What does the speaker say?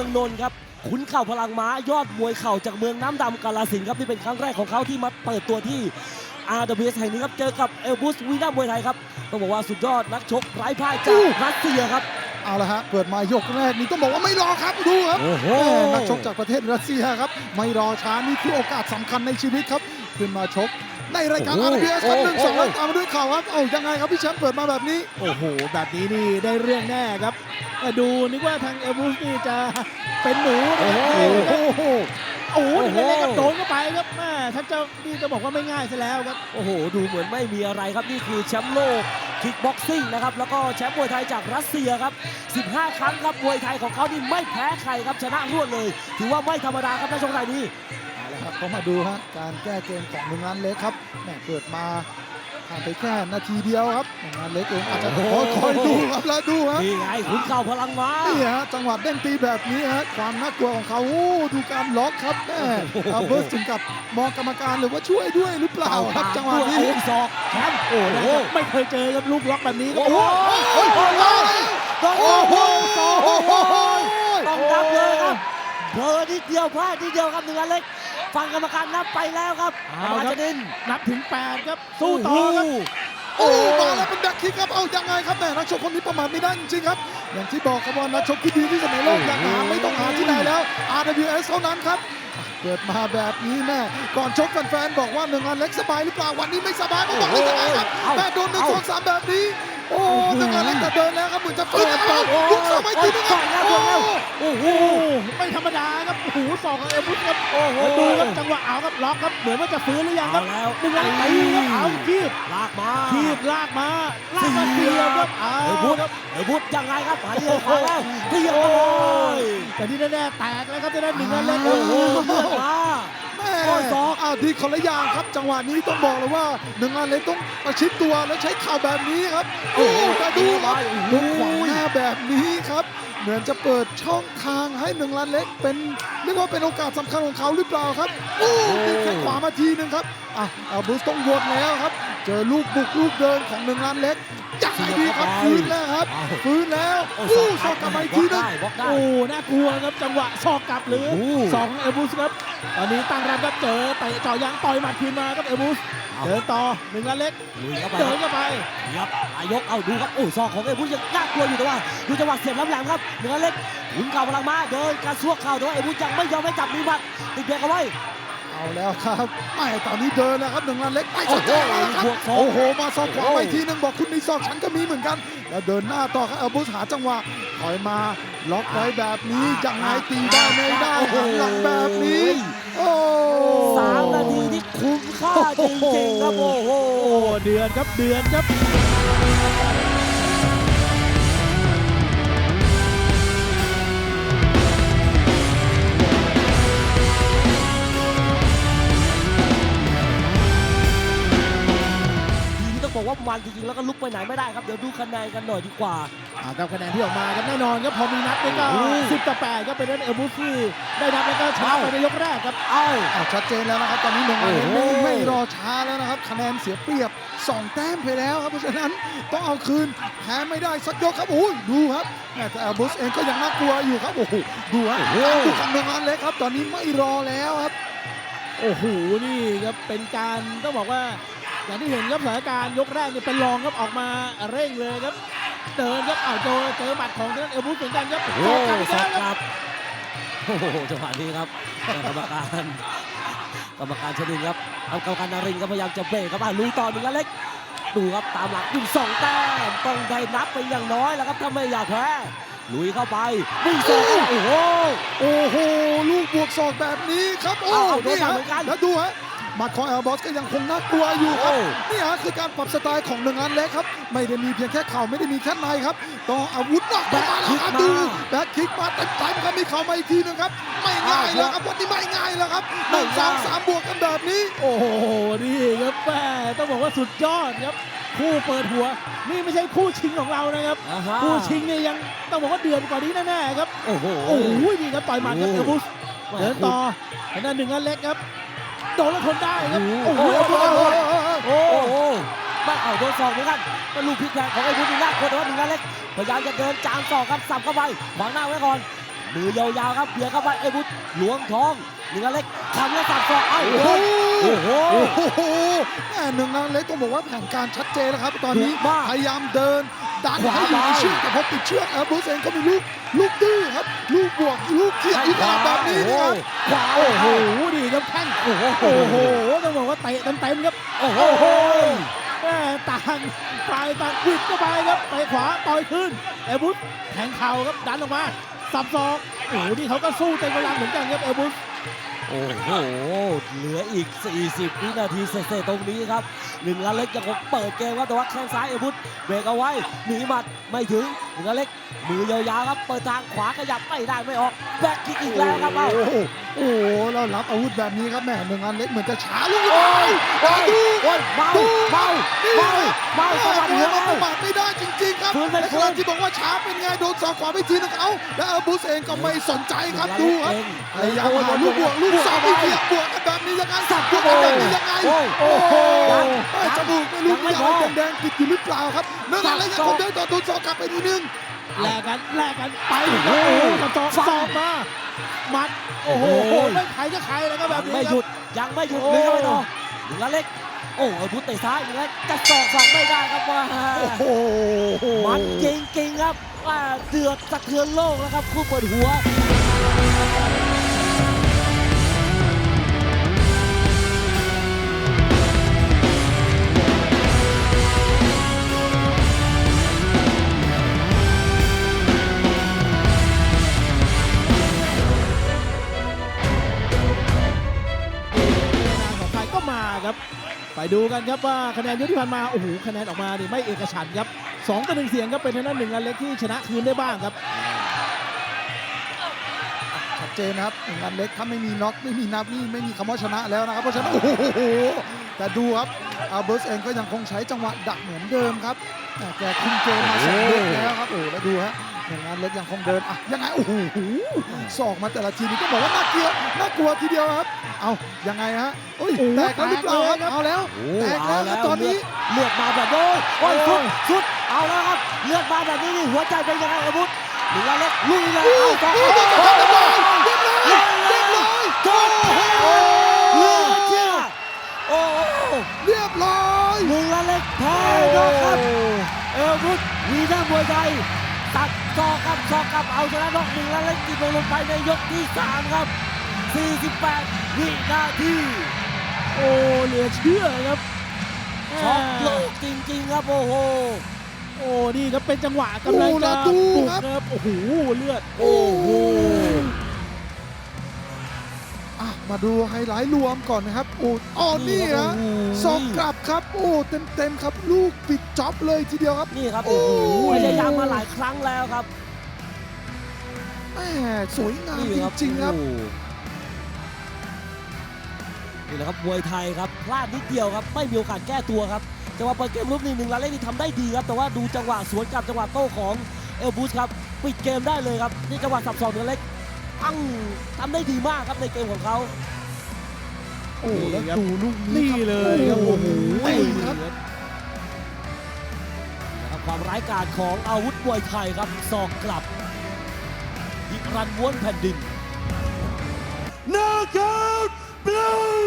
านเล็กจิตเมืองนนท์ครับขุนเข่าพลังม้ายอดมวยเข่าจากเมืองน้ำดำกาลสินธุ์ครับนี่เป็นครั้งแรกของเขาที่มาเปิดตัวที่ RWS แห่งนี้ครับเจอกับเอลบุสวีนามวยไทยครับต้องบอกว่าสุดยอดนักชกไร้พ่ายจากรัสเซียครับเอาละฮะเปิดมายกแรกนี้ต้องบอกว่าไม่รอครับดูครับโอ้โหแม่นักชกจากประเทศรัสเซียครับไม่รอช้านี่คือโอกาสสำคัญในชีวิตครับขึ้นมาชก ในรายการโอ้โห RBS ครับหนึ่งสองโอ้โหแล้วตามมาด้วยข่าวครับเอ้ายังไงครับพี่แชมป์เปิดมาแบบนี้ โอ้โห แบบนี้นี่ได้เรื่องแน่ครับแต่ดูนึกว่าทางเอลบูสนี่จะเป็นหนูนะครับโอ้โห โอ้โหโอ้โหโอ้โหนี่เล่นกับโดนเข้าไปครับแม่ท่านเจ้านี่จะบอกว่าไม่ง่ายซะแล้วครับโอ้โห ดูเหมือนไม่มีอะไรครับนี่คือแชมป์โลกคิกบ็อกซิ่งนะครับแล้วก็แชมป์มวยไทยจากรัสเซียครับ 15 ครั้งครับมวยไทยของเขานี่ไม่แพ้ใครครับชนะรวดเลย ถือว่าไม่ธรรมดาครับนักชกไทยนี้ เอาละครับก็มาดูฮะการแก้เกมของหนึ่งงานเล็กครับแหม่เปิดมาผ่านไปแค่นาทีเดียวครับหนึ่งงานเล็กเองอาจจะโอ้คโหอยคอยดูครับแล้วดูฮะนี่ไงขุนเข่าพลังม้านี่ฮะจังหวะเด้งตีแบบนี้ฮะความน่ากลัวของเขาโอ้ดูการล็อกครับแม่โอ้โหเอาเบิร์สถึงกับมองกรรมการหรือว่าช่วยด้วยหรือเปล่าครับ จังหวะนี้ด้วยศอกแชมป์โอ้โอ้โหโหไม่เคยเจอครับลูกล็อกแบบนี้ครับโอ้โอ้โหโหโอ้โหโอ้โหโอ้โหต้องนับเลยครับเบอร์นิดเดียวพลาดนิดเดียวครับหนึ่งอันเล็ก ฟังกรรมการนับไปแล้วครับกรรมการจะดินนับถึง 8 ครับ สู้ต่อครับโอ้มาแล้วเป็นแบ็คคิกครับ เอายังไงครับแม่นักชกคนนี้ประมาทไม่ได้จริงๆครับ อย่างที่บอกครับว่านักชกที่ดีที่สุดในโลกอย่างหาไม่ต้องหาที่ไหนแล้ว RWS เท่านั้นครับเกิดมาแบบนี้แม่ก่อนชกแฟนๆบอกว่าหนึ่งอันเล็กสบายหรือเปล่าวันนี้ไม่สบายมาบอกเลยยังไงครับแม่โดนหนึ่งสองสามแบบนี้ โอ้หนึ่งอันเล็กแต่เดินแล้วครับเหมือนจะฟื้นแล้วยุบเข้าไปทีนึงครับโอ้โอ้โหโอ้โหไม่ธรรมดาครับโอ้โหสองของเอลบูสครับโอ้โหดูครับจังหวะเอาครับล็อกครับเหมือนว่าจะฟื้นหรือยังคเอารับแล้วหนึ่งอันตีครับเอาคีบลากมาคีบลากมาลากมาเสียบครับเอาเออพุทธครับเออพุทธยังไงครับหายเลยขวาแล้วเที่ยวเลยแต่ที่แน่ๆแตกแล้วครับจะได้หนึ่งอันเล็กโอ้โหโอ้โหเลือดมาแม่ โอ้ยศอกอ้าวดีคนละอย่างครับ จังหวะนี้ต้องบอกเลยว่าหนึ่งอันเล็กต้องประชิดตัวแล้วใช้เข่าแบบนี้ครับ โอ้แต่ดูครับลุกขวางหน้าแบบนี้ครับ เหมือนจะเปิดช่องทางให้หนึ่งล้านเล็กเป็นเรียกว่าเป็นโอกาสสำคัญของเขาหรือเปล่าครับ โอ้มีแค่ขวามาทีหนึงครับอะเอาบรูซต้องวนแล้วครับ เจอลูกบุกลูกเดินของหนึ่งล้านเล็ก ยังไงดีครับฟื้นแล้วครับฟื้นแล้วโอ้อู้สอกกลับมาอีกทีหนึงได้บล็อกได้โอ้น่ากลัวครับจังหวะศอกกลับหรือโอ้โหสองของเอลบูสครับตอนนี้ตั้งรับครับเจอเตะเจ่อยางต่อยหมัดคืนมาครับเอลบูสเอาเดินต่อหนึ่งอันเล็กลุยเข้าไปเดินเข้าไปครับอายกเอาดูครับโอ้ยศอกของเอพุทธยังน่ากลัวอยู่แต่ว่าดูจังหวะเสียบล้ำแหลมครับเหนือเล็กหุนเข่าพลังมาเดินกระซวกเข่าแต่ว่าเอพุทธยังไม่ยอมให้จับมีหมัดติดเบรกเอาไว้ เอาแล้วครับไม่ตอนนี้เดินแล้วครับหนึ่งล้านเล็กไม่โอ้สนโหใจแล้วครับบวกศอกโอ้โห มาซอกขวาไปทีหนึงบอกคุณมีซอกฉันก็มีเหมือนกัน แล้วเดินหน้าต่อครับเอาบุสหาจังหวะถอยมาล็อกไว้แบบนี้ยังไงตีได้ไม่ได้หันหลังแบบนี้ โอ้สามนาทีที่คุ้มค่าจริงๆครับโอ้โหโอ้เดือนครับเดือนครับ มันจริงๆแล้วก็ลุกไปไหนไม่ได้ครับเดี๋ยวดูคะแนนกันหน่อยดีกว่าอ่าครับคะแนนที่ออกมาครับแน่นอนครับพอมีนัดนี่ก็โอ้โหสิบต่อแปดครับเป็นเรื่องเอลบูสที่ได้นับแล้วก็ชนะไปในยกแรกครับเอ้าเอาชัดเจนแล้วนะครับ ตอนนี้หนึ่งล้านเล็กโอ้ไม่โห ไม่รอช้าแล้วนะครับ คะแนนเสียเปรียบสองแต้มไปแล้วครับ เพราะฉะนั้นต้องเอาคืนแพ้ไม่ได้สักยกครับโอ้ยดูครับแม่แต่อัลบุสเองก็ยังน่ากลัวอยู่ครับโอ้โหดูฮะการดูของหนึ่งล้านเล็กครับ ตอนนี้ไม่รอแล้วครับ โอ้โหนี่ครับเป็นการต้องบอกว่า อย่างที่เห็นครับสถานการณ์ยกแรกเนี่ยเป็นรองครับออกมาเร่งเลยครับเดินครับอ้าวเจอเจอหมัดของทางด้านเอลบูสเหมือนกันครับโอ้ศอกกลับอีกแล้วครับสอกครับโอ้โหจังหวะนี้ครับกรรมการกรรมการชนินครับเอากรรมการนารินทร์ก็พยายามจะเบรกครับอะลุยต่อหนึ่งแล้วเล็กดูครับตามหลักยิงสองแต้มต้องได้นับเป็นอย่างน้อยแล้วครับถ้าไม่อยากแพ้ลุยเข้าไปวิ่งสองโอ้โหโอ้โหลูกบวกศอกแบบนี้ครับโอ้เอาเอาโดนนี่หนักฮะเหมือนกันแล้วดูฮะห มัดของแอลบอสก็ยังคงน่ากลัวอยู่ครับโอ้นี่ฮะคือการปรับสไตล์ของหนึ่งอันเล็กครับ ไม่ได้มีเพียงแค่เข่าไม่ได้มีแค่ในครับต้องอาวุธนอกมาแล้วครับดูแบ็คคิกมาเต็มๆครับมีเข่ามาอีกทีหนึงครับ ไม่ง่ายแล้วครับวันนี้ไม่ง่ายแล้วครับหนึ่งสองสามบวกกันแบบนี้ โอ้โหนี่ครับแม่ต้องบอกว่าสุดยอดครับคู่เปิดหัว นี่ไม่ใช่คู่ชิงของเรานะครับอ่าฮะคู่ชิงเนี่ยยังต้องบอกว่าเดือดกว่านี้แน่ๆครับ โอ้โหโอ้โหนี่ครับต่อยหมัดครับโอ้เอโหลบูสเดินต่อทางด้านหนึ่งอันเล็กครับ โดนแล้วทนได้ครับโอ้โอ้โหโหโอ้โหไม่เอาโดนศอกเหมือนกันเป็นลูกพลิกแพงของไอ้พุทธิน่ากลัวแต่ว่าหนึ่งนัดเล็กพยายามจะเดินจางศอกครับสับเข้าไปขวางหน้าไว้ก่อนมือยาวๆครับเบียดเข้าไปเอบุตหลวงทองหนึ่งเล็กทำแล้วสับศอกเอ้าโอ้โอ้โหโหโอ้โหแม่หนึ่งนันเล็กต้องบอกว่าแผนการชัดเจนแล้วครับ ตอนนี้ดุมากพยายามเดินดันขวาให้อยู่ในไปเชือกแต่พอติดเชือกแล้วบูสเองก็มีลูกลูกดื้อครับ ลูกบวกลูกเทียบอีกแบบนี้นะครับขวาโอ้โอ้โหโหดีครับแข้ง โอ้โหโอ้โหต้องบอกว่าเตะเต็มๆครับ โอ้โหแม่ต่างฝ่ายต่างวิดเข้าไปครับไปขวาต่อยขึ้นเอบุสแทงเข่าครับดันออกมาสับศอกโอ้โหนี่เขาก็สู้เต็มกำลังเหมือนกันครับเอบุส โอ้โห เหลืออีก 40 วินาทีเศษๆตรงนี้ครับหนึ่งล้านเล็กยังคงเปิดเกมครับแต่ว่าแข้งซ้ายเอบุตเบรกเอาไว้หนีหมัดไม่ถึงหนึ่งล้านเล็กมือยาวๆครับเปิดทางขวาขยับไม่ได้ไม่ออกแบ็คคิกอีกแล้วครับเอ้าโอ้โหโอ้โหเรารับอาวุธแบบนี้ครับแม่หนึ่งนันเล็กเหมือนจะช้าลูกโอ้ยโอ้ยดูโอ้ยเมาเมานี่เมานะเมา สะบัดหัวมันแล้วประมาทไม่ได้จริงๆครับฟื้นไม่ในฟื้ขนณะที่บอกว่าช้าเป็นไงโดนสอกขวาไปทีนึงเอาแล้วอาบูสเองก็ไม่สนใจครับดูครับพยายามหาลูกบวกลูกสองอีกทีบวกกันแบบนี้ยังไงสับบวกกันแบบนี้ยังไงโอ้ยโอ้โหยังเอ้ยจมูกไม่รู้ยังไม่มีพอะอไรแดงๆติดอยู่หรือเปล่าครับเนื่องอะไรยังคงเดินต่อโดนสอกกลับไปทีนึงแลกกันแลกกันไปครับโอ้โหสับศอกศอกมาหมัดโอ้โหโอ้โหไม่ใครจะใครแล้วก็แบบนี้ไม่คหยุรับดยังไม่หยุดโอ้เลยครับไอ้ต่อหนึ่งล้านเล็ก โอ้เอบุตเตะซ้ายหนึ่งล้านจะสอกสอกไม่ได้ครับว่าโอ้โหมันจริงๆครับว่าเดือดสะเทือนโลกแล้วครับคู่เปิดหัวของใครก็มาครับ ไปดูกันครับว่าคะแนนยกที่ผ่านมาโอ้โหคะแนนออกมานี่ไม่เอกฉันท์ครับสองต่อหนึ่งเสียงครับเป็นทางด้านหนึ่งอันเล็กที่ชนะคืนได้บ้างครับ ชัดเจนนะครับหนึ่งนันเล็กถ้าไม่มีน็อกไม่มีนับนี่ไม่มีคำว่าชนะแล้วนะครับเพราะฉะนั้นโอ้โหแต่ดูครับอาเบิร์สเองก็ยังคงใช้จังหวะดักเหมือนเดิมครับแต่แกคุมเกมมาสองยกแล้วครับโอ้โหแล้วดูฮะ หนึ่งนันเล็กยังคงเดินอะยังไงโอ้โหสอกมาแต่ละทีนี่ต้องบอกว่าน่าเกลียดน่ากลัวทีเดียวครับ เอายังไงฮะโอ้ยโอ้โหแตกแล้วหรือเปล่าครับแตกเลยครับเอาแล้วโอ้แตกแล้วครับตอนนี้เลือดมาแบบโอ้ยโอ้ยโอ้สุดยสุดเอาแล้วครับเลือดมาแบบนี้นี่หัวใจเป็นยังไงเอบุตหนึ่งล้านเล็กลุยเลยโอ้เอาโหต่อเรียบร้อยเรียบร้อยเรียบร้อยจบโอ้เหลือเชื่อโอ้โหเรียบร้อยหนึ่งล้านเล็กแพ้น็อกครับเอลบุตวีน่ามวยไทย ตัดซอกครับซอกครับเอาชนะน็อกหนึ่งล้านเล็กกินลงไปในยกที่3ครับ 48 วินาทีโอ้เหลือเชื่อครับช็อกโลกจริงๆครับโอ้โหโอ้นี่ครับเป็นจังหวะกำลังโอ้แล้จะวดูบุกครับครับโอ้โหเลือดโอ้โหอะ มาดูไฮไลท์รวมก่อนนะครับโอ้อ๋อนี่ฮะสองกลับครับโอ้เต็มเต็มๆครับ ลูกปิดจ็อบเลยทีเดียวครับ นี่ครับโอ้โอ้โหโหพยายามมาหลายครั้งแล้วครับแม่สวยงามนี่จริงๆครับโอ้โหนี่แหละครับมวยไทยครับพลาดนิดเดียวครับ ไม่มีโอกาสแก้ตัวครับจังหวะเปิดเกมลุกนี่หนึ่งล้านเล็กนี่ทำได้ดีครับ แต่ว่าดูจังหวะสวนกลับจังหวะโต้ของเอลบูสครับปิดเกมได้เลยครับนี่จังหวะสับสองหนึ่งเล็ก อังทำได้ดีมากครับในเกมของเขาโอ้แล้วนี่ครับดูลูกนี้นี่ครับเลยครับโอ้โอ้โหโหครับนะครับความร้ายกาจของอาวุธมวยไทยครับศอกกลับยิรันม้วนแผ่นดิน Knockout Blue